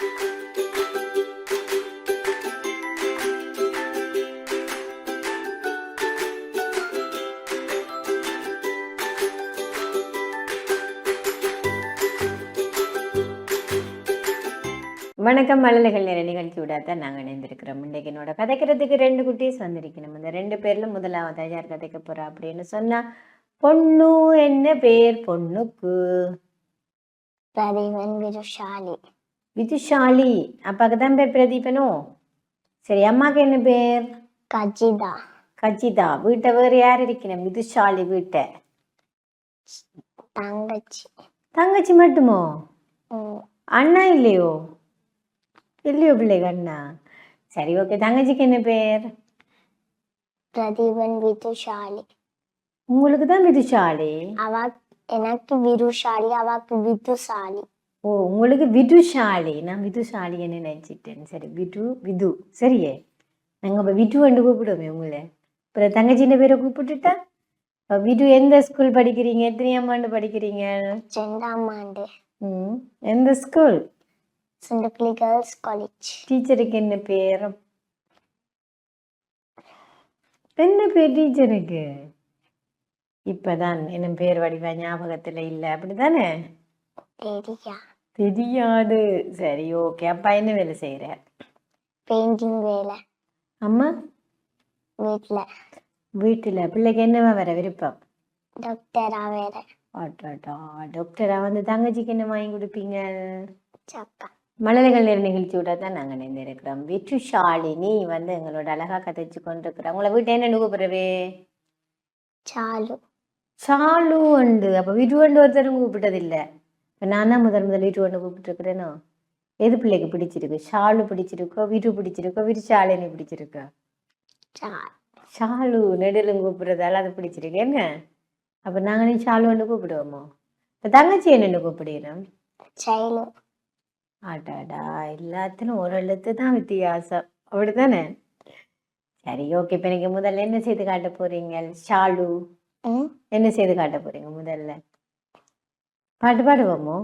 வணக்கம் மழலைகள் நேர நிகழ்ச்சியோட தான் நாங்கள் இணைந்திருக்கிறோம். இன்றைக்கு என்னோட கதைக்கிறதுக்கு ரெண்டு குட்டீஸ் வந்திருக்கணும். இந்த ரெண்டு பேர்ல முதலாவது யார் கதைக்க போறா அப்படின்னு சொன்னா பொண்ணு என்ன பேர்? பொண்ணுக்கு. பிரதீபன் விருஷாலி விதுஷாலி அப்பாக்கு தான் பேர் பிரதீபனோ? சரி அம்மாக்கு என்ன பேர்? கஜிதா. கஜிதா. வீட்டை வேறு யார் இருக்கணும் விதுஷாலி வீட்டை. தங்கச்சி. தங்கச்சி மட்டுமோ? அண்ணா இல்லையோ? இல்லையோ பிள்ளைங்க அண்ணா? சரி ஓகே. தங்கச்சிக்கு என்ன பேர்? பிரதீபன் விதுஷாலி உங்களுக்கு தான் விதுஷாலி அவ எனக்கு விருஷாலி அவாக்கு விதுசாலி. ஓ உங்களுக்கு விதுஷாலி. நான் விதுஷாலின்னு நினைச்சிட்டேன். சரி விது விது. சரியே. நாங்கள் இப்போ விட்டு வந்து கூப்பிடுவோமே உங்களை. அப்புறம் தங்கச்சின்ற பேரை கூப்பிட்டுட்டா? இப்ப விது எந்த ஸ்கூல் படிக்கிறீங்க? எத்தனையாம் ஆண்டு படிக்கிறீங்க? ரெண்டாம் ஆண்டு. ம் எந்த ஸ்கூல் சுண்டக்குளி கேர்ள்ஸ் காலேஜ் டீச்சருக்கு என்ன பேர்? என்ன பேர் டீச்சருக்கு? இப்பதான் என்ன பேர் வடிவா ஞாபகத்துல இல்லை. அப்படிதானே தெரியா. தெரியாது. சரி ஓகே. அப்பா என்ன வேலை செய்யற பெயிண்டிங் வேலை. அம்மா? வீட்டில் வீட்டுல. பிள்ளைக்கு என்னவா வர விருப்பம்? டாக்டரா வேற. ஆட்டாட்டா டாக்டரா வந்து தங்கச்சிக்கு என்ன வாங்கி கொடுப்பீங்க? சக்கா மழலைகள் நேர நிகழ்ச்சியோட தான் நாங்கள் நினைந்திருக்கிறோம் வெற்று ஷாலினி வந்து எங்களோட அழகா கதைச்சு கொண்டிருக்கிறோம். உங்களை வீட்டை என்ன கூப்பிடுறவே சாலு. சாலு உண்டு அப்போ வீட்டு ஒருத்தரும் கூப்பிட்டதில்லை இப்போ நான் தான் முதல் முதல் வீட்டு வண்டு கூப்பிட்டுருக்கிறேனோ? எது பிள்ளைக்கு பிடிச்சிருக்கு? ஷாலு பிடிச்சிருக்கோ? வீட்டு பிடிச்சிருக்கோ? வீட்டு ஷாலினி பிடிச்சிருக்கோ? ஷாலு நெடுலும் கூப்பிடுறதால அது பிடிச்சிருக்கு. என்ன? அப்போ நாங்கள் நீ ஷாலு வந்து கூப்பிடுவோமோ? இப்போ தங்கச்சி என்னென்னு கூப்பிடுறோம் சைலு ஆட்டாடா எல்லாத்திலும் ஒரு எழுத்து தான் வித்தியாசம். அப்படிதானே சரி ஓகே இப்போ எனக்கு முதல்ல என்ன செய்து காட்ட போறீங்க? ஷாலு. என்ன செய்து காட்ட போறீங்க முதல்ல? பாட்டு பாடுவோமோ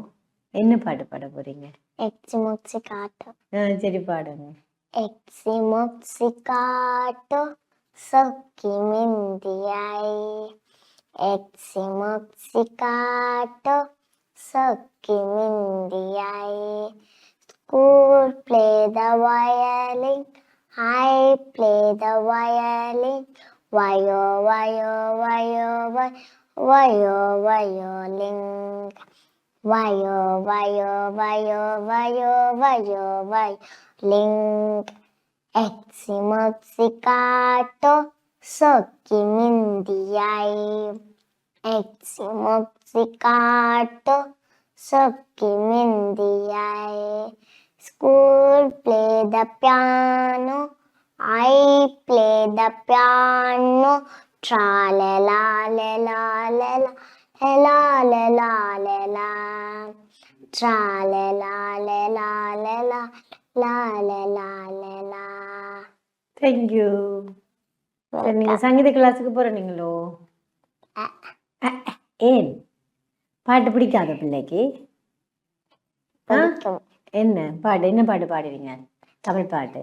என்ன பாட்டு பாட போறீங்க எக்ஸி மொக்ஸி காட்டோ சரி பாடுங்க எக்ஸி மொக்ஸி காட்டோ സൊക്കി മിന്തിയായി എക്സി മൊക്സി കാട്ടോ സൊക്കി മിന്തിയായി school play the violin I play the violin വയോ വയോ വയോ വയോ വയോ വയോ ലിംഗ വയോ വയോ വയോ വയോ വയോ വയോ ലിംഗ എക്സി മൊക്സി കാട്ടോ സൊക്കി മിന്തിയായി എക്സി മൊക്സി കാട്ടോ സൊക്കി മിന്തിയായി school play the piano I play the piano thank you சரி நீங்கள் சங்கீத கிளாஸுக்கு போகிறீங்களோ ஏன் பாட்டு பிடிக்காத பிள்ளைக்கு என்ன பாட்டு என்ன பாட்டு பாடுவீங்க தமிழ் பாட்டு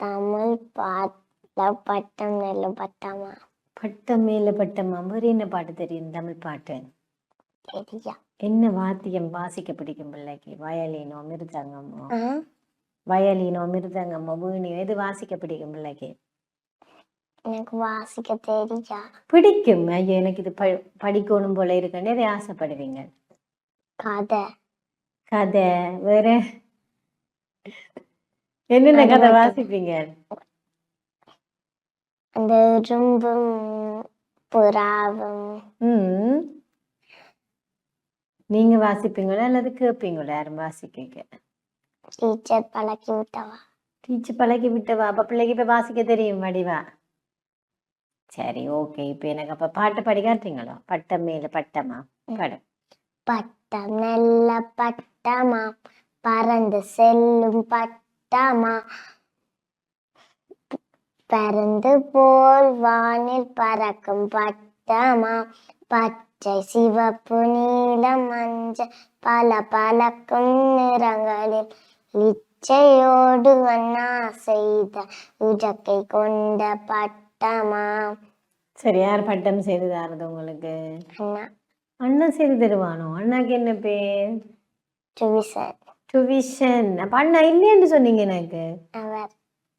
தமிழ் பாட்ட பட்டம் நெல்ல பட்டமா பட்டம் மேல பட்டமா என்ன பாட்டு தெரியும்? தமிழ் பாட்டு. என்ன வாத்தியம் வாசிக்க பிடிக்கும் பிள்ளைக்கு? வயலினோ மிருதங்கமோ? வயலினோ மிருதங்கமோ வீணியோ எது வாசிக்க பிடிக்கும் பிள்ளைக்கு? எனக்கு வாசிக்க தெரியா. பிடிக்கும். ஐயோ எனக்கு இது படிக்கணும் போல இருக்குன்னு எதை ஆசைப்படுவீங்க. கதை. கதை வேற. என்னென்ன கதை. வாசிப்பீங்க? அந்த இரும்பும் புறாவும். ம். நீங்க வாசிப்பீங்களா அல்லது கேட்பீங்களா யாரும் வாசிக்க டீச்சர் பழக்கி விட்டவா? டீச்சர் பழகி விட்டவா? அப்ப பிள்ளைக்கு இப்ப வாசிக்க தெரியும் வடிவா சரி ஓகே. இப்ப எனக்கு அப்ப பாட்டு பாடி காட்டுறீங்களோ பட்டம் மேல பட்டமா? பாடு பட்டம் நல்ல பட்டமா? பறந்து செல்லும் பட்டமா? பறந்து போல் வானில் பறக்கும் பட்டமா? பச்சை சிவப்பு நீலம் மஞ்சள் பல பலக்கும் நிறங்களில் லிச்சையோடு அண்ணா செய்த உஜக்கை கொண்ட பட்டமா? சரி யார் பட்டம் செய்து தரது உங்களுக்கு. அண்ணா. அண்ணன் செய்து தருவானோ? அண்ணாக்கு என்ன பேர்? டுவிசன் டுவிஷன். அப்ப அண்ணா இல்லைன்னு சொன்னீங்க எனக்கு. அவர்.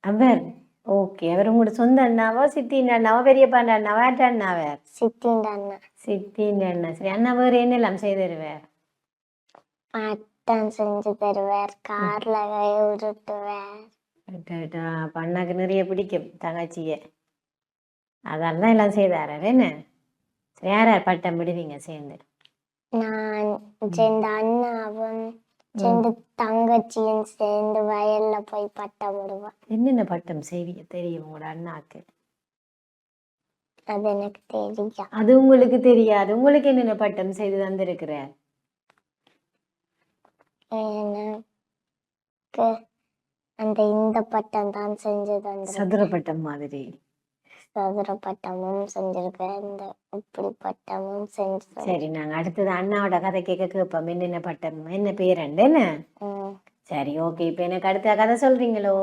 அவர். ஓகே. அவர் உங்களோட சொந்த அண்ணாவா சித்தின் அண்ணாவா பெரியப்பாண்ட அண்ணாவா ஏட்ட அண்ணாவர் சித்திண்ட அண்ணா. சித்தின் அண்ணா. சரி அண்ணா வேறு என்னெல்லாம் செய்து தருவார்? பட்டம் செஞ்சு தருவார் கார்ல உருட்டுவார். அப்ப அண்ணாக்கு நிறைய பிடிக்கும் தங்கச்சிய. அதெல்லாம் எல்லாம் செய்தாரு என்ன? சரி யார் யார் பட்டம் விடுவீங்க சேர்ந்து? நான் சேர்ந்த அண்ணாவும் சேர்ந்து தங்கச்சியும் சேர்ந்து வயல்ல போய் பட்டம் விடுவேன் என்னென்ன பட்டம் செய்வீங்க? தெரியும் உங்களோட அண்ணாக்கு? அது எனக்கு தெரியும் அது உங்களுக்கு தெரியாது. உங்களுக்கு என்னென்ன பட்டம் செய்து தந்திருக்கிற? எனக்கு அந்த இந்த பட்டம் தான் செஞ்சு தந்து சதுர பட்டம் மாதிரி. சதுர பட்டமும் செஞ்சிருக்கேன். இந்த இப்படி பட்டமும் செஞ்சு தந்து- சரி நாங்க அடுத்தது அண்ணாவோட கதை கேட்க கேட்போம். என்னென்ன பட்டம் என்ன பேரண்டு என்ன. சரி ஓகே. இப்போ எனக்கு அடுத்த கதை சொல்றீங்களோ?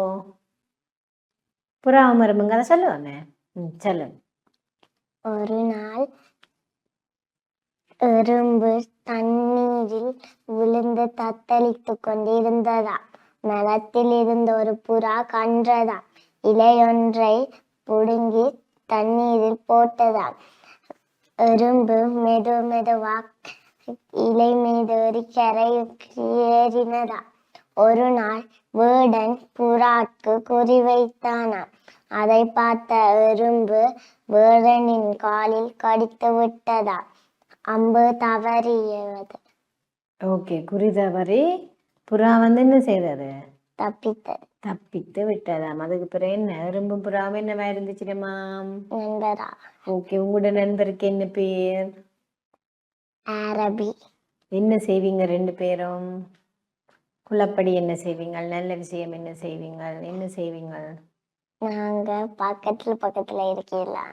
புறா மருமங்க கதை சொல்லுவாங்க ம் சொல்லுங்க. ஒரு நாள் எறும்பு தண்ணீரில் விழுந்து தத்தளித்துக் கொண்டிருந்ததா மரத்தில் இருந்த ஒரு புறா கன்றதா இலையொன்றை புடுங்கி தண்ணீரில் போட்டதா எறும்பு மெது மெதுவா இலை மீது ஒரு கரைக்கு ஏறினதா. ஒரு நாள் வேடன் புறாக்கு குறிவைத்தானாம் அதை பார்த்த எறும்பு வேடனின் காலில் கடித்து விட்டதா. அம்பு தவறியது. ஓகே குறி தவறி புறா வந்து என்ன செய்தது? தப்பித்தது. தப்பித்து விட்டதாம். அதுக்கு பிறகு என்ன? எறும்பும் புறாவும் என்னவா இருந்துச்சுடமாம் நண்பரா ஓகே உங்களோட நண்பருக்கு என்ன பேர்? அரபி என்ன செய்வீங்க ரெண்டு பேரும்? குலப்படி என்ன செய்வீங்க நல்ல விஷயம் என்ன செய்வீங்க என்ன செய்வீங்க நாங்க பக்கத்துல பக்கத்துல இருக்கீங்களா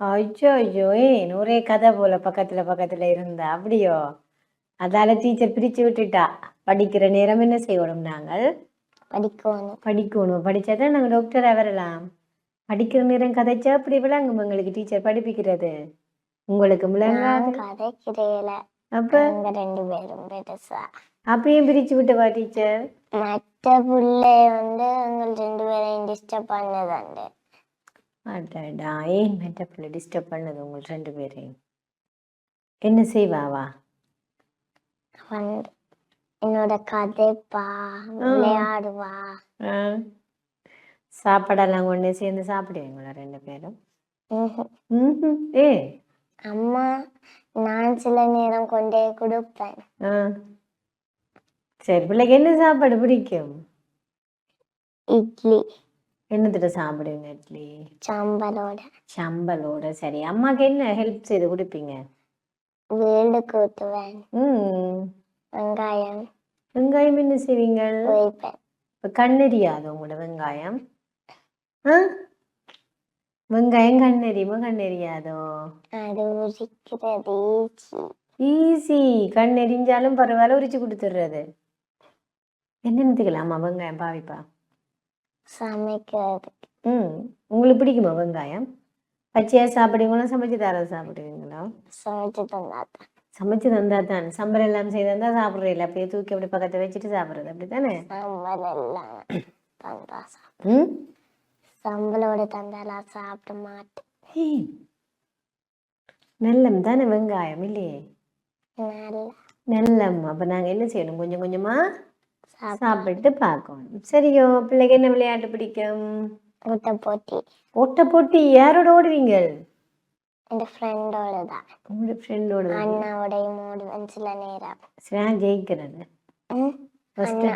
ஐயோ ஐயோ ஏன்? ஒரே கதை போல பக்கத்துல பக்கத்துல இருந்தா? அப்படியோ? அதால டீச்சர் பிரிச்சு விட்டுட்டா? படிக்கிற நேரம் என்ன செய்யணும் நாங்கள்? படிக்கணும். படிக்கணும். படிச்சாதான் நாங்கள் டாக்டராக வரலாம் படிக்கிற நேரம் கதைச்சா அப்படி விளங்கும் எங்களுக்கு டீச்சர் படிப்பிக்கிறது. உங்களுக்கு விளங்காது கதைக்கிறேல. அப்ப? ரெண்டு பேரும் பெருசா. அப்பயும் பிரிச்சு விட்டவா டீச்சர் மற்ற பிள்ளை வந்து எங்கள் ரெண்டு பேரையும் டிஸ்டர்ப் பண்ணதாண்டு. அடடா ஏன் மெட்ட பிள்ளை டிஸ்டர்ப் பண்ணது உங்கள் ரெண்டு பேரையும்? என்ன செய்வாவா வந்து என்னோட கதைப்பா விளையாடுவா? சாப்பாடெல்லாம் கொண்டு சேர்ந்து சாப்பிடுவீங்களா ரெண்டு பேரும். ஏ? அம்மா நான் சில நேரம் கொண்டே கொடுப்பேன். சரி பிள்ளைக்கு என்ன சாப்பாடு பிடிக்கும்? இட்லி. என்னத்திட்ட சாப்பிடுவீங்க இட்லி? சாம்பலோட சம்பலோட சரி. அம்மாக்கு என்ன ஹெல்ப் செய்து கொடுப்பீங்க? வீடு கூட்டுவேன் ம். வெங்காயம். வெங்காயம் என்ன செய்வீங்க? வைப்பேன் இப்போ கண்ணெரியாது உங்களோட வெங்காயம். ஆ? வெங்காயம் கண்ணெரியுமா கண்ணெரியாதோ அது உரிக்கிறது ஈஸி. கண் எரிஞ்சாலும் பரவாயில்ல உரிச்சு கொடுத்துடுறது என்னென்னத்துக்கலாமா வெங்காயம் பாவிப்பா? சமைக்கிறது. ம். உங்களுக்கு பிடிக்குமா வெங்காயம்? பச்சையா சாப்பிடுவீங்களா சமைச்சு தர சாப்பிடுவீங்களா? சமைச்சு தந்தாத்தான் சமைச்சு தந்தா தான். சம்பளம் எல்லாம் செய்து தந்தா சாப்பிட்றீங்களா அப்படியே தூக்கி அப்படி பக்கத்தை வச்சுட்டு சாப்பிட்றது. அப்படி தானே சம்பளோட தந்தாலாம் சாப்பிட மாட்டேன். நல்லம் தானே வெங்காயம் இல்லையே? நல்லா. நல்லம். அப்போ நாங்கள் என்ன செய்யணும்? கொஞ்சம் கொஞ்சமா சாப்பிட சாப்பிட்டு பார்க்கணும். சரியோ. பிள்ளைக்கு என்ன விளையாட்டு பிடிக்கும்? முட்டை போட்டி ஓட்ட போட்டி யாரோட ஓடுவீங்க ஃப்ரெண்டோட தான் உங்களோட ஃப்ரெண்டோட அண்ணாவோடையும் ஓடுவேன் சில நேரம் நான் ஜெயிக்கிறது ம், ஃபர்ஸ்ட் அண்ணா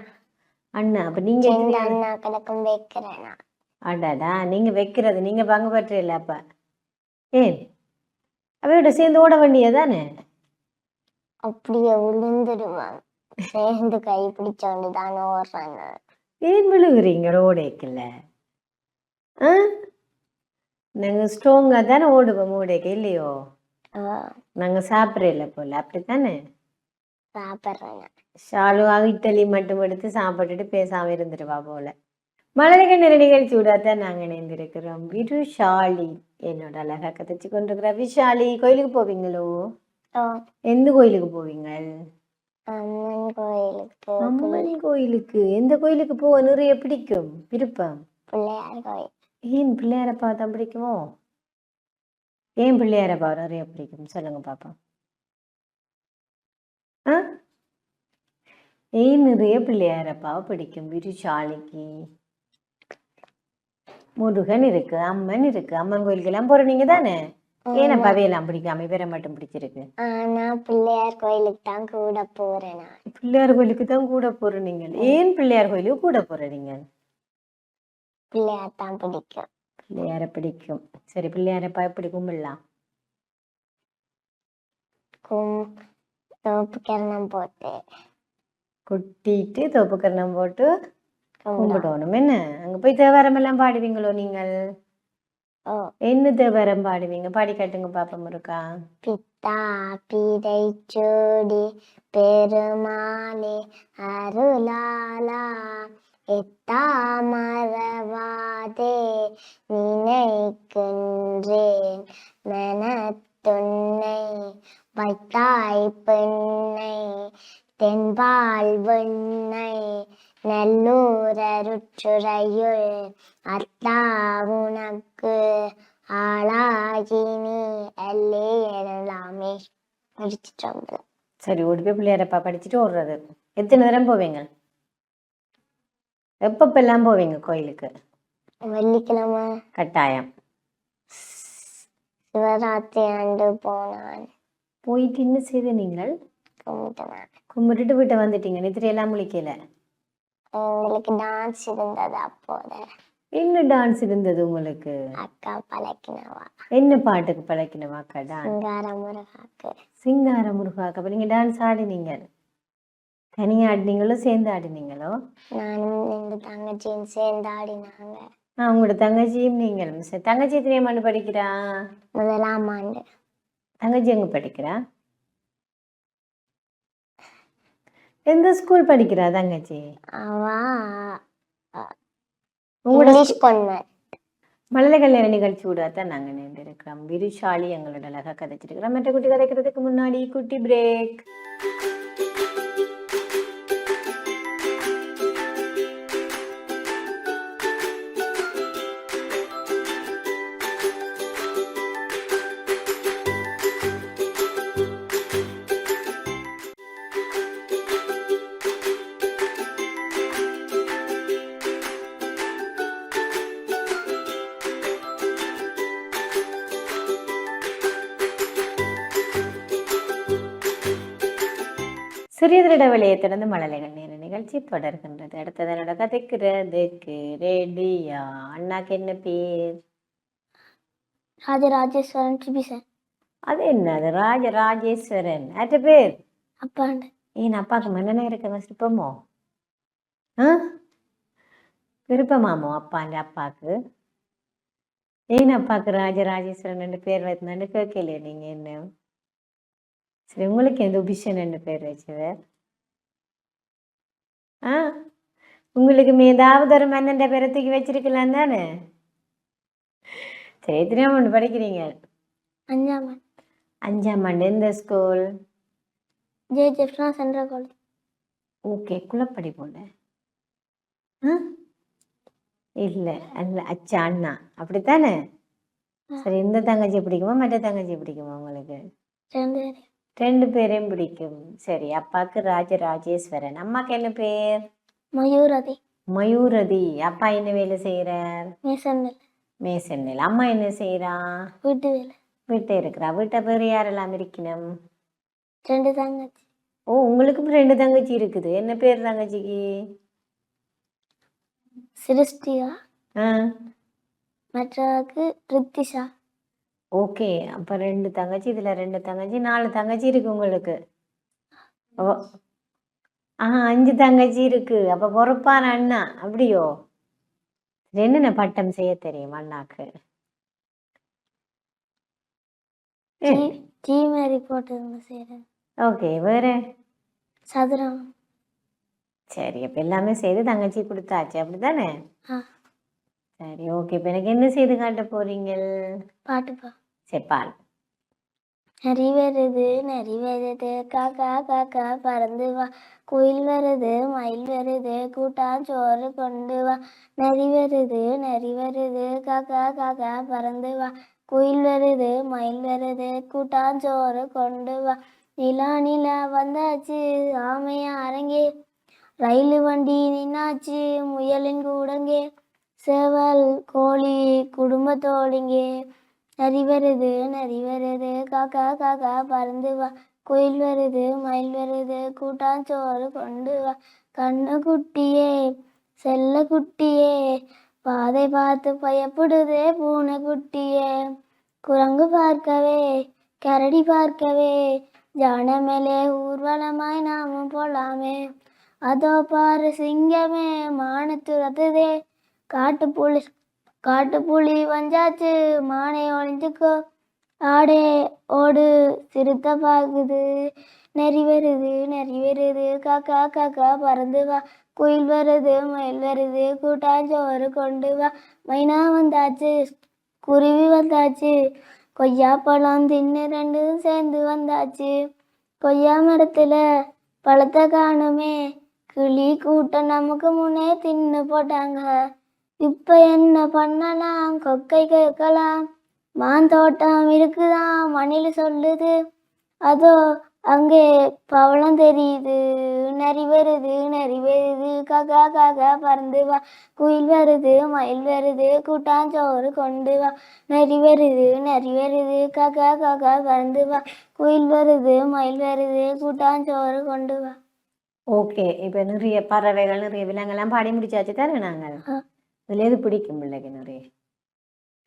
அண்ணா அப்ப நீங்க எத்தனை- அண்ணா கிடக்கும் வைக்கிறேன் அடாடா நீங்க வைக்கிறது நீங்க பங்கு பெற்றில்ல அப்ப ஏன் அவையோட சேர்ந்து ஓட வேண்டியதானே அப்படியே விழுந்துடுவான் சேர்ந்து கை பிடிச்சோண்டு தான் ஓடுறேன் நான். ஏன் விழுகுறீங்க ஓடைக்குள்ள ஆ நாங்க ஸ்ட்ராங்கா தானே ஓடுவோம் ஓடைக்கு இல்லையோ? நாங்க சாப்பிடல போல அப்படித்தானே? சாப்பிட்றேன் ஷாலு இட்டலி மட்டும் எடுத்து சாப்பிட்டுட்டு பேசாம இருந்துருவா போல. மலர்கள் நிறைய நிகழ்ச்சி? விடாதான் நாங்க இணைந்திருக்கிறோம். விரு ஷாலி என்னோட அழகா கதைச்சு கொண்டிருக்கிற விஷாலி கோயிலுக்கு போவீங்களோ? எந்த கோயிலுக்கு போவீங்க? அம்மன் கோயிலுக்கு அம்மன் கோயிலுக்கு. எந்த கோயிலுக்கு போக நிறைய பிடிக்கும் விருப்பம்? பிள்ளையார் கோயில். ஏன் பிள்ளையாரப்பா தான் பிடிக்குமோ? ஏன் பிள்ளையாரப்பா நிறைய பிடிக்கும் சொல்லுங்க பாப்போம். ஆ? ஏன் நிறைய பிள்ளையாரப்பாவை பிடிக்கும்? விருஷாலிக்கு முருகன் இருக்கு அம்மன் இருக்கு. அம்மன் கோயிலுக்கு எல்லாம் போற நீங்க தானே? ஏனப்பா அவையெல்லாம் பிடிக்காம இவரை மட்டும் பிடிச்சிருக்கு? ஆனா பிள்ளையார் கோயிலுக்கு தான் கூட போறேன் நான். பிள்ளையார் கோயிலுக்கு தான் கூட போற நீங்கள் ஏன் பிள்ளையார் கோயிலுக்கு கூட போற நீங்கள் பிள்ளையார் தான் பிடிக்கும். பிள்ளையார பிடிக்கும். சரி பிள்ளையாரப்பா எப்படி கும்பிடலாம்? கும் தோப்பு கிரணம் போட்டு. கொட்டிட்டு தோப்புக்கரணம் போட்டு கும்பிடுவோம் கும்பிடணும். என்ன? அங்க போய் தேவாரம் எல்லாம் பாடுவீங்களோ நீங்கள்? என்ன தேவாரம் பாடுவீங்க? பாடி காட்டுங்க பாப்போம் இருக்கா பித்தா பிடை சோடி பெருமாளே அருளாலா எத்தா மறவாதே நினைக்கின்றேன். மனத்துன்னை வைத்தாய் பெண்ணை தென்பால் வெண்ணை நல்லூர் அருச்சுரையுள் அத்தா உனக்கு ஆளாகினி அல்லே எல்லாமே முடிச்சிட்டு சரி ஓடி போய் பிள்ளையாரப்பா படிச்சுட்டு ஓடுறது. எத்தனை நேரம் போவீங்க? எப்பப்பெல்லாம் போவீங்க கோயிலுக்கு? வெள்ளிக்கிழமை. கட்டாயம். சிவராத்திரி ஆண்டு போனான் போயிட்டு என்ன செய்த நீங்கள்? கும்பிட்டுனான் கும்பிட்டுட்டு வீட்டை வந்துட்டீங்க நித்திரையெல்லாம் முழிக்கல? எங்களுக்கு டான்ஸ் இருந்தது அப்போத. என்ன டான்ஸ் இருந்தது உங்களுக்கு? அக்கா பழக்கினவா. என்ன பாட்டுக்கு பழக்கினவாக்கா டான்ஸ் சிங்கார முருகாக்கு சிங்கார முருகாக்கு அப்ப நீங்க டான்ஸ் ஆடினீங்க. தனியா ஆடினீங்களோ சேர்ந்து ஆடினீங்களோ? நானும் எங்க தங்கச்சியும் சேர்ந்து ஆடினாங்க. ஆ உங்களோட தங்கச்சியும் நீங்கள் சரி தங்கச்சி எத்தனை ஆண்டு படிக்கிறா? முதலாம் ஆண்டு. தங்கச்சி எங்க படிக்கிறா? எந்த ஸ்கூல் படிக்கிறா தங்கச்சி? அவா உங்களோட இங்கிலீஷ் கான்வென்ட் மழலை கல்யாண நிகழ்ச்சி விடாதான் நாங்க நின்று இருக்கிறோம் விருஷாலி எங்களோட அழகா கதைச்சிருக்கிறோம். மற்ற குட்டி கதைக்கிறதுக்கு முன்னாடி குட்டி பிரேக் சிறியதரிட விலையை திறந்து மழலைகள் நேர நிகழ்ச்சி தொடர்கின்றது. அடுத்தது என்னோட கதைக்கிறதுக்கு ரெடியா அண்ணாக்கு என்ன பேர்? ராஜராஜேஸ்வரன் டிபிசன் அது என்ன? அது ராஜ ராஜேஸ்வரன் அட்ட பேர்? அப்பாண்டு. ஏன் அப்பாவுக்கு மன்னனா இருக்க விருப்பமோ ஆ? விருப்பமாமோ அப்பாண்ட அப்பாவுக்கு ஏன் அப்பாவுக்கு ராஜராஜேஸ்வரன் ரெண்டு பேர் வைத்தான்னு கேட்கலையே நீங்க என்ன? சரி உங்களுக்கு எந்த உபிஷன் ரெண்டு பேர் வச்சவர் ஆ உங்களுக்கு ஏதாவது ஒரு மன்னன் பேரை தூக்கி வச்சிருக்கலாம் தானே? சரி எத்தனையாம் ஒன்று படிக்கிறீங்க? அஞ்சாம் ஆண்டு அஞ்சாம் ஆண்டு எந்த school J Jaffna central college okay குளப்படி போல. இல்லை அல்ல அச்சா அண்ணா. அப்படித்தானே? சரி இந்த தங்கச்சி பிடிக்குமா? மற்ற தங்கச்சி பிடிக்குமா உங்களுக்கு? ரெண்டு பேர் ரெண்டு பேரையும் பிடிக்கும். சரி அப்பாவுக்கு ராஜராஜேஸ்வரன் அம்மாக்கு என்ன பேர்? மயூரதி. மயூரதி. அப்பா என்ன வேலை செய்கிறார் மேசன் வேலை. மேசன்னில் அம்மா என்ன செய்கிறா வீட்டு வேலை. வீட்டை இருக்கிறா. வீட்டை பேர் யாரெல்லாம் இருக்கணும்? ரெண்டு தங்கச்சி. ஓ உங்களுக்கும் ரெண்டு தங்கச்சி இருக்குது. என்ன பேர் தங்கச்சிக்கு? சிருஷ்டிகா. ஆ. மற்றவருக்கு ரித்திஷா. ஓகே. அப்போ ரெண்டு தங்கச்சி இதில் ரெண்டு தங்கச்சி நாலு தங்கச்சி இருக்கு உங்களுக்கு. ஓ. ஆ அஞ்சு தங்கச்சி இருக்கு. அப்போ பொறுப்பான அண்ணா. அப்படியோ? என்னென்ன பட்டம் செய்ய தெரியும் அண்ணாக்கு? டீ செய்கிறேன் ஓகே வேற? சதுரம். சரி அப்போ எல்லாமே செய்து தங்கச்சி கொடுத்தாச்சு. அப்படிதானே ஆ. சரி ஓகே. இப்போ எனக்கு என்ன செய்து காட்ட போறீங்க பாட்டுப்பா செப்பால் நரி வருது நரி வருது காக்கா காக்கா பறந்து வா. குயில் வருது மயில் வருது கூட்டாஞ்சோறு கொண்டு வா. நரி வருது நரி வருது காக்கா காக்கா பறந்து வா. குயில் வருது மயில் வருது கூட்டாஞ்சோறு கொண்டு வா. நிலா நிலா வந்தாச்சு ஆமையா அரங்கே. ரயில் வண்டி நின்னாச்சு முயலின் கூடங்கே. சேவல் கோழி குடும்பத்தோடுங்கே நரி வருது நரி வருது காக்கா காக்கா பறந்து வா. குயில் வருது மயில் வருது கூட்டாஞ்சோறு கொண்டு வா. கண்ணு குட்டியே செல்ல குட்டியே பாதை பார்த்து பயப்படுதே பூனை குட்டியே. குரங்கு பார்க்கவே கரடி பார்க்கவே ஜான மேலே ஊர்வலமாய் நாமும் போலாமே. அதோ பாரு சிங்கமே மானத்துறதுதே காட்டு காட்டுப்புலி காட்டுப்புலி வந்தாச்சு. மானை ஒழிஞ்சுக்கோ. ஆடே ஓடு. சிறுத்தை பார்க்குது நெறி வருது நெறி வருது. காக்கா காக்கா பறந்து வா. குயில் வருது மயில் வருது. கூட்டாஞ்சோறு கொண்டு வா. மைனா வந்தாச்சு. குருவி வந்தாச்சு. கொய்யா பழம் தின்னு ரெண்டும் சேர்ந்து வந்தாச்சு. கொய்யா மரத்துல பழத்தை காணுமே. கிளி கூட்டம் நமக்கு முன்னே தின்னு போட்டாங்க. இப்ப என்ன பண்ணலாம்? கொக்கை கேட்கலாம். மாந்தோட்டம் இருக்குதான் மணில சொல்லுது. அதோ அங்கே பவளம் தெரியுது. நரி வருது நரி வருது. காக்கா காக்கா பறந்து வா. குயில் வருது மயில் வருது. கூட்டாஞ்சோறு கொண்டு வா. நரி வருது நரி வருது. காக்கா காக்கா பறந்து வா. குயில் வருது மயில் வருது. கூட்டாஞ்சோறு கொண்டு வா. ஓகே. இப்போ நிறைய பறவைகள் நிறைய விலங்கெல்லாம் பாடி முடிச்சாச்சு. தானே நாங்கள். இதுல எது பிடிக்கும் பிள்ளைக்கு நிறைய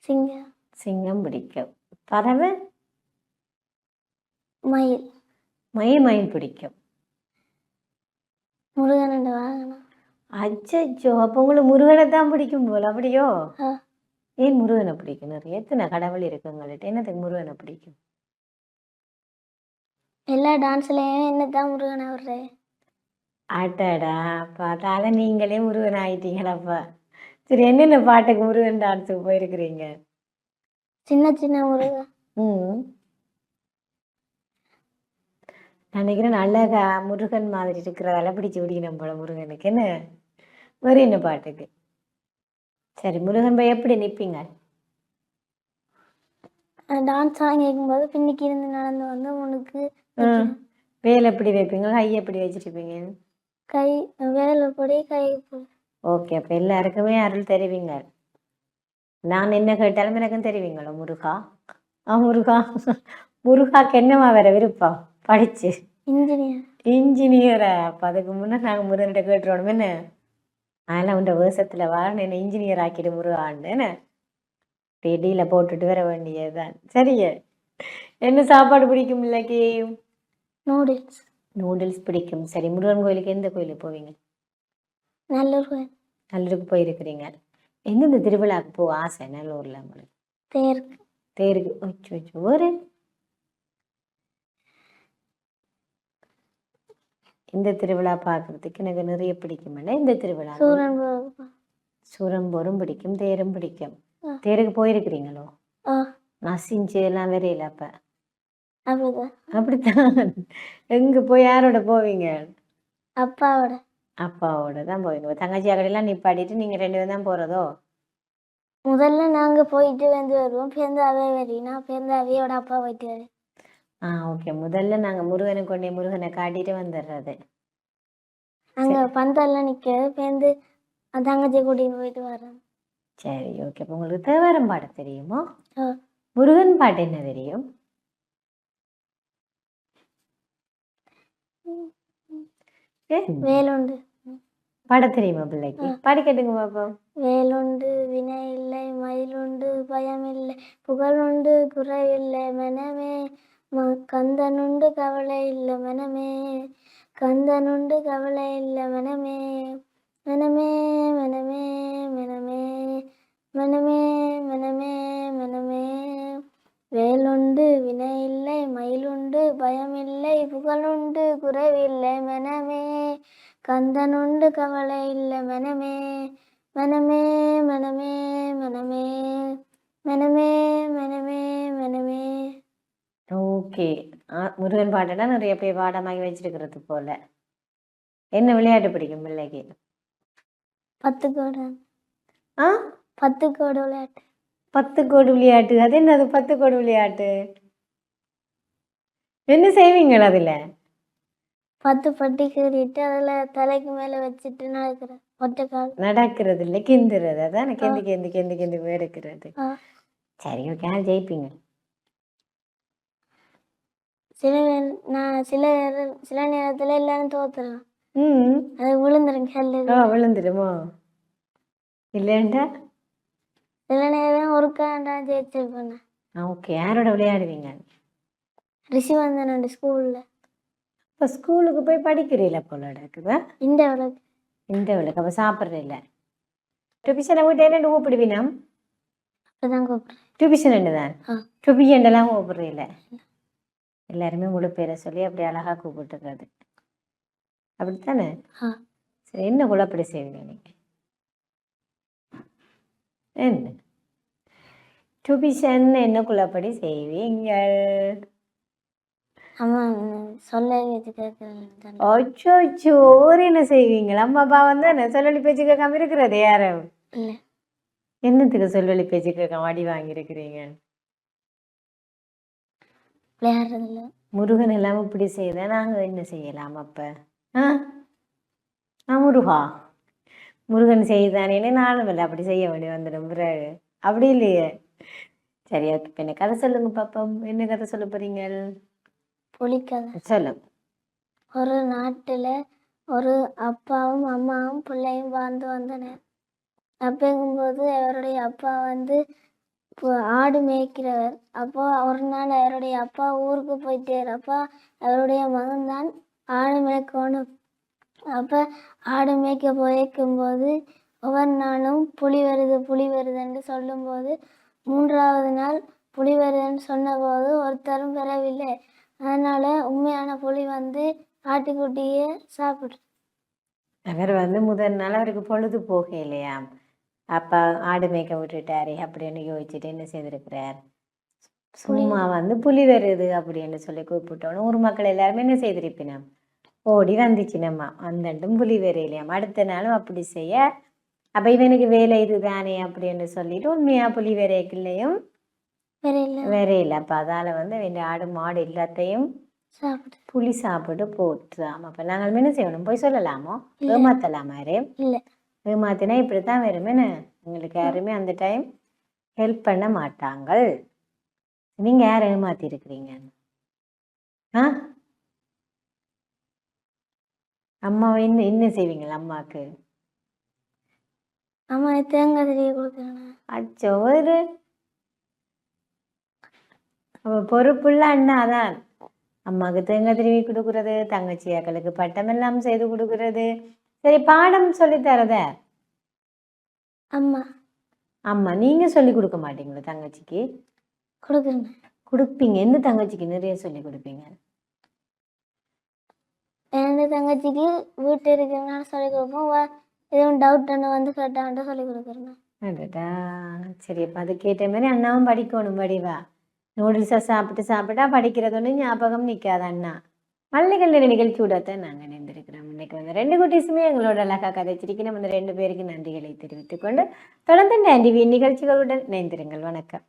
சிங்கம். சிங்கம் பிடிக்கும். பறவை? மயில். மயில் மயில் பிடிக்கும். முருகனோட வாகனம். அச்சோ அப்போ உங்களுக்கு முருகனை தான் பிடிக்கும் போல அப்படியோ. ஏன் முருகனை பிடிக்கும் நிறைய? எத்தனை கடவுள் இருக்கு உங்கள்கிட்ட என்னத்துக்கு முருகனை பிடிக்கும்? எல்லா டான்ஸ்லயும் என்னதான் முருகனை விடுறேன் அடடா பார்த்தால நீங்களே முருகன் ஆயிட்டீங்களாப்பா சரி என்னென்ன பாட்டுக்கு முருகன் டான்ஸுக்கு போயிருக்கிறீங்க? சின்ன சின்ன முருகன் ம். நான் நினைக்கிறேன் அழகா முருகன் மாதிரி இருக்கிறதால பிடிச்சி பிடிக்கணும் போல முருகனுக்கு. என்ன? வேறு என்ன பாட்டுக்கு? சரி முருகன் போய் எப்படி நிற்பீங்க டான்ஸ் சாங் கேட்கும்போது பின்னிக்கு இருந்து நடந்து வந்து உனக்கு வேல் எப்படி வைப்பீங்க? கை எப்படி வச்சிருப்பீங்க? கை வேலை பொடி கை ஓகே அப்போ எல்லாருக்குமே அருள் தெரிவிங்க. நான் என்ன கேட்டாலும் எனக்கும் தெரிவிங்களோ முருகா? ஆ முருகா. முருகாக்கு என்னவா வேற விருப்பம்? படிச்சு. இன்ஜினியர் இன்ஜினியரா அப்போ அதுக்கு முன்னே நாங்கள் முருகன்கிட்ட கேட்டுருவோம் என்ன? அதெல்லாம் உண்ட வேஷத்தில் வரணும் என்ன இன்ஜினியர் ஆக்கிடு முருகான்னு என்ன? டீயில் போட்டுட்டு வர வேண்டியதுதான். சரியே. என்ன சாப்பாடு பிடிக்கும் இல்லைக்கு நூடுல்ஸ் நூடுல்ஸ் பிடிக்கும். சரி முருகன் கோயிலுக்கு எந்த கோயிலுக்கு போவீங்க? நல்லூர் நல்லூருக்கு போயிருக்கிறீங்க. எந்தெந்த திருவிழாக்கு போக ஆசை? நல்லூரில் உங்களுக்கு. தேருக்கு. தேருக்கு. வச்சு வச்சு ஒரு. இந்த திருவிழா பார்க்கறதுக்கு எனக்கு நிறைய பிடிக்கும்ல இந்த திருவிழா. சூரம்போரும் பிடிக்கும் தேரும் பிடிக்கும். தேருக்கு போயிருக்கிறீங்களோ? நசிஞ்சு எல்லாம் வரையில அப்ப? அப்படித்தான். எங்க போய் யாரோட போவீங்க? அப்பாவோட. அப்பாவோட தான் போவீங்க. தங்கச்சி அக்கடையெல்லாம் நிப்பாட்டிட்டு நீங்க ரெண்டு பேரும் தான் போறதோ? முதல்ல நாங்க போயிட்டு வந்து வருவோம். பேருந்தாவே வரினா பேருந்தாவியோட அப்பா போயிட்டு வரு. ஆ ஓகே. முதல்ல நாங்க முருகனை கொண்டே முருகனை காட்டிட்டு வந்துடுறது அங்க பந்தல்ல நிக்கிறது. பேருந்து தங்கச்சி கூட்டிட்டு போயிட்டு வரோம் சரி ஓகே. அப்போ உங்களுக்கு தேவாரம் பாட தெரியுமா. முருகன் பாட்டு என்ன தெரியும்? வேலுண்டு. பாட தெரியுமா பிள்ளைக்கு பாடி கேட்டுங்க பாப்போம். வேலுண்டு வினை இல்லை மயிலுண்டு பயமில்லை புகழுண்டு குறைவில்லை மனமே கந்தனுண்டு கவலை இல்லை மனமே கந்தனுண்டு கவலை இல்லை மனமே மனமே மனமே மனமே மனமே மனமே மனமே. வேலுண்டு வினை இல்லை மயிலுண்டு பயமில்லை புகழுண்டு குறைவில்லை மனமே. கவலை இல்லை மனமே மனமே மனமே மனமே மனமே மனமே மனமே. ஓகே. முருகன் பாட்டெல்லாம் நிறைய பேர் பாடமாகி வச்சிருக்கிறது போல. என்ன விளையாட்டு பிடிக்கும் பிள்ளைக்கு? பத்து கோடு. ஆ? பத்து கோடு விளையாட்டு. பத்து கோடு விளையாட்டு. அது என்னது பத்து கோடு விளையாட்டு? என்ன செய்வீங்கள் அதுல? பத்து பட்டி கீறிட்டு அதில் தலைக்கு மேலே வச்சுட்டு நடக்கிற ஒற்றை கால் நடக்கிறது இல்லை கிந்துறது அதான் கெந்தி கெந்தி கெந்தி கெந்தி எடுக்கிறது. சரி ஓகே. ஜெயிப்பீங்க. சில நான் சில சில நேரத்தில் எல்லாரும் தோத்துறேன் ம் அது விழுந்துரும் கல்லு ஆ விழுந்துடுமோ இல்லைண்டா சில நேரம் ஒரு காண்டா ஜெயிச்சிருப்பேன் ஓகே. யாரோட விளையாடுவீங்க? ரிஷி வந்தேன் ஸ்கூலில் இப்போ ஸ்கூலுக்கு போய் படிக்கிறீல போல இருக்குதா இந்த விளக்கு. இந்த விளக்கு அப்போ சாப்பிட்றதில்ல டுபிஷனை விட்டு என்ன கூப்பிடுவீனா அப்படிதான் கூப்பிடுறேன். டுபிஷன் என்ன தான் ஆ. டுபியண்டெல்லாம் கூப்பிடுறீல? எல்லாருமே முழு பேரை சொல்லி அப்படி அழகா கூப்பிட்டுறது அப்படித்தானே. சரி என்ன குழப்படி செய்வீங்க நீங்க? என்ன? டுபிஷன் என்ன குழப்படி செய்வீங்கள் அம்மா ம், சொல்ல வச்சு கேட்குறேன் அச்சோ ஒரு என்ன செய்வீங்களா? அம்மா அப்பா வந்து என்ன சொல்லி பேச்சு கேட்காம இருக்கிறது இல்லை. என்னத்துக்கு சொல்லி பேச்சு கேட்காம அடி வாங்கியிருக்கிறீங்க? முருகன் எல்லாம் இப்படி செய்த நாங்கள் என்ன செய்யலாம் அப்போ? ஆ? முருகா? முருகன் செய்தானேன்னு நானும் இல்லை அப்படி செய்ய வேண்டி வந்துடும் பிறகு. அப்படி இல்லையே. சரி ஓகே. இப்போ என்ன கதை சொல்லுங்க பாப்போம். என்ன கதை சொல்ல போறீங்க? புளிக்கதை சொல்லுங்க ஒரு நாட்டில் ஒரு அப்பாவும் அம்மாவும் பிள்ளையும் வாழ்ந்து வந்தனர் அப்படிங்கும்போது அவருடைய அப்பா வந்து ஆடு மேய்க்கிறவர். அப்போ ஒரு நாள் அவருடைய அப்பா ஊருக்கு போயிட்டார். அப்போ அவருடைய மகன்தான் ஆடு மேய்க்கணும். அப்போ ஆடு மேய்க்க போயிருக்கும்போது ஒவ்வொரு நாளும் புலி வருது புலி வருதுன்னு சொல்லும்போது மூன்றாவது நாள் புலி வருதுன்னு சொன்னபோது ஒருத்தரும் பெறவில்லை அதனால உண்மையான புலி வந்து ஆட்டுக்குட்டியை சாப்பிடு. அவர் வந்து முதல் நாள் அவருக்கு பொழுது போக இல்லையாம் அப்பா ஆடு மேய்க்க விட்டுட்டாரே அப்படின்னு யோசிச்சுட்டு என்ன செய்திருக்கிறார்? சும்மா வந்து புலி வருது அப்படின்னு சொல்லி கூப்பிட்டோன்னு ஊர் மக்கள் எல்லாருமே என்ன செய்திருப்பினாம் ஓடி வந்துச்சுனம்மா. வந்துட்டும் புலி வரையிலையாம் அடுத்த நாளும் அப்படி செய்ய அப்ப இவனுக்கு வேலை இதுதானே அப்படின்னு சொல்லிட்டு உண்மையா புலி வரைக்கலையும் வேற இல்லை. அப்ப அதால வந்து அவன் ஆடு மாடு எல்லாத்தையும் புலி சாப்பிட்டு போட்டுதாம் அப்ப நாங்கள் என்ன செய்யணும்? போய் சொல்லலாமோ. ஏமாத்தலாமா யாரையும் இல்லை. ஏமாத்தினா இப்படி தான் வருமேன்னு உங்களுக்கு யாருமே அந்த டைம் ஹெல்ப் பண்ண மாட்டாங்கள். நீங்க யார் ஏமாத்தி இருக்கிறீங்க? ஆ? அம்மாவை என்ன என்ன செய்வீங்களா அம்மாவுக்கு அம்மா தேங்காய் திரிய கொடுக்குறேன். அச்சோ ஒரு அவ பொறுப்புள்ள அண்ணாதான் அம்மாவுக்கு தேங்காய் திருவி கொடுக்கறது தங்கச்சி அக்களுக்கு பட்டம் எல்லாம் செய்து கொடுக்கறது. சரி பாடம் சொல்லி தரத? அம்மா. அம்மா நீங்க சொல்லி கொடுக்க மாட்டீங்களா தங்கச்சிக்கு? கொடுக்குறேன். கொடுப்பீங்க. எந்த தங்கச்சிக்கு நிறைய சொல்லி கொடுப்பீங்க? எந்த தங்கச்சிக்கு வீட்டு இருக்கிறனால சொல்லி கொடுப்போம். எதுவும் டவுட்னு வந்து கேட்டான்ட்டு சொல்லி கொடுக்குறேன். சரி அப்போ அது கேட்ட மாதிரி அண்ணாவும் படிக்கணும். படிவா நூடுல்ஸை சாப்பிட்டு சாப்பிட்டா படிக்கிறது ஒன்று ஞாபகம் நிற்காது அண்ணா. மல்லிகள் நிகழ்ச்சியோடத்தான் நாங்கள் நினைந்திருக்கிறோம் இன்னைக்கு வந்து ரெண்டு குட்டீஸுமே எங்களோட அழகாக கதைச்சிருக்கணும் அந்த ரெண்டு பேருக்கு நன்றிகளை தெரிவித்துக்கொண்டு தொடர்ந்து நன்றி. நிகழ்ச்சிகளுடன் இணைந்திருங்கள். வணக்கம்.